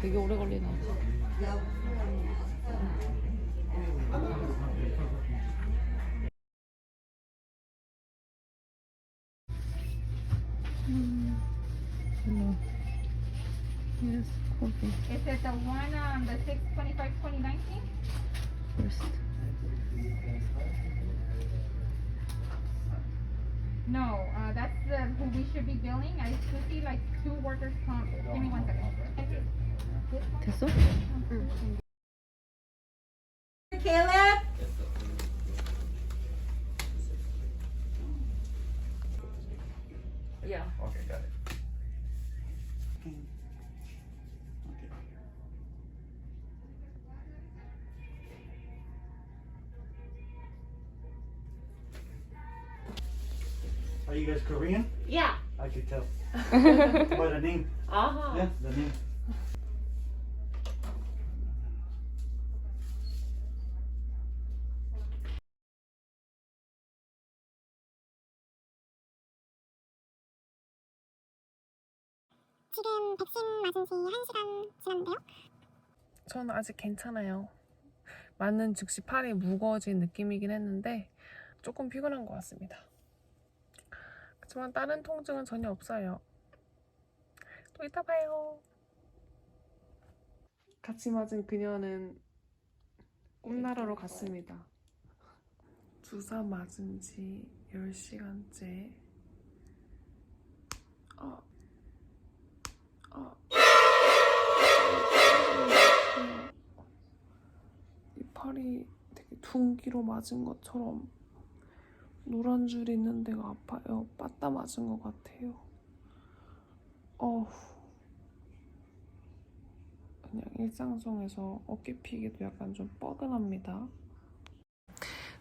되게 오래 걸리네. 음, no. Yes, coffee Is it the one, um, the six twenty-five, twenty nineteen? first. No, uh, that's the, who we should be billing. I still see like two workers comp. Give me one second. 됐어? Caleb? Yeah. Okay, got it. Are you guys Korean? Yeah. I could tell. By the name. Uh-huh. Yeah, the name. 지금 백신 맞은 지 1시간 지났는데요. 저는 아직 괜찮아요. 맞는 즉시 팔이 무거워진 느낌이긴 했는데 조금 피곤한 것 같습니다. 그렇지만 다른 통증은 전혀 없어요. 또 이따 봐요. 같이 맞은 그녀는 꿈나라로 갔습니다. 주사 맞은 지 10시간째. 팔이 되게 둥기로 맞은 것처럼 노란 줄이 있는 데가 아파요. 빠따 맞은 것 같아요. 어후. 그냥 일상성에서 어깨 피기도 약간 좀 뻐근합니다.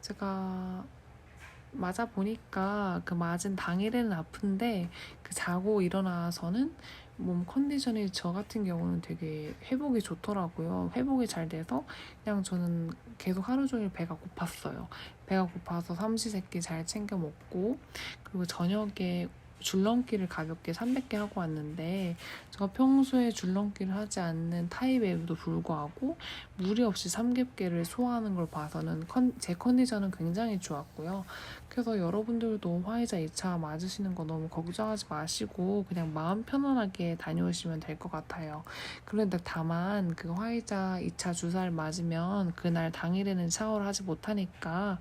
제가 맞아 보니까 그 맞은 당일에는 아픈데 그 자고 일어나서는 몸 컨디션이 저 같은 경우는 되게 회복이 좋더라고요. 회복이 잘 돼서 그냥 저는 계속 하루 종일 배가 고팠어요. 배가 고파서 삼시세끼 잘 챙겨 먹고 그리고 저녁에 줄넘기를 가볍게 300개 하고 왔는데 제가 평소에 줄넘기를 하지 않는 타입에도 불구하고 무리 없이 300개를 소화하는 걸 봐서는 컨, 제 컨디션은 굉장히 좋았고요. 그래서 여러분들도 화이자 2차 맞으시는 거 너무 걱정하지 마시고 그냥 마음 편안하게 다녀오시면 될 것 같아요. 그런데 다만 그 화이자 2차 주사를 맞으면 그날 당일에는 샤워를 하지 못하니까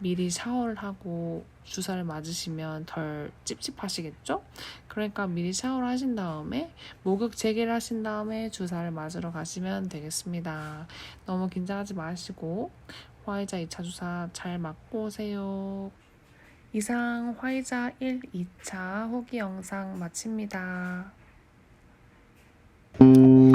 미리 샤워를 하고 주사를 맞으시면 덜 찝찝하시겠죠? 그러니까 미리 샤워를 하신 다음에 목욕 재개를 하신 다음에 주사를 맞으러 가시면 되겠습니다. 너무 긴장하지 마시고 화이자 2차 주사 잘 맞고 오세요. 이상 화이자 1, 2차 후기 영상 마칩니다. 음.